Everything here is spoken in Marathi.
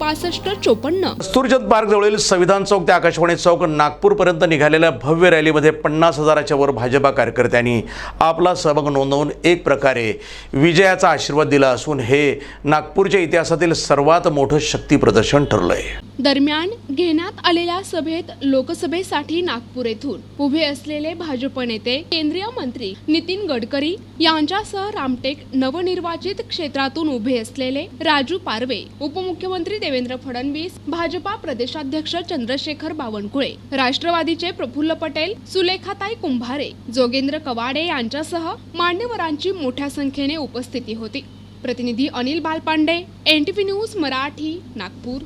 पासष्ट चोपन्न. कस्तुरचंद पार्क जवळील संविधान चौक ते आकाशवाणी चौक नागपूरपर्यंत निघालेल्या भव्य रॅलीमध्ये पन्नास हजाराच्या वर भाजपा कार्यकर्त्यांनी आपला सहभाग नोंदवून एक प्रकारे विजयाचा आशीर्वाद दिला असून हे नागपूरच्या इतिहासातील सर्वात मोठं शक्ती प्रदर्शन ठरलं आहे दरम्यान घेण्यात आलेल्या सभेत लोकसभेसाठी नागपूर येथून उभे असलेले भाजप नेते केंद्रीय मंत्री नितीन गडकरी यांच्यासह रामटेक नवनिर्वाचित क्षेत्रातून उभे असलेले राजू पारवे उपमुख्यमंत्री देवेंद्र फडणवीस भाजपा प्रदेशाध्यक्ष चंद्रशेखर बावनकुळे राष्ट्रवादीचे प्रफुल्ल पटेल सुलेखाताई कुंभारे जोगेंद्र कवाडे यांच्यासह मान्यवरांची मोठ्या संख्येने उपस्थिती होती. प्रतिनिधी अनिल बालपांडे एनटीव्ही न्यूज मराठी नागपूर.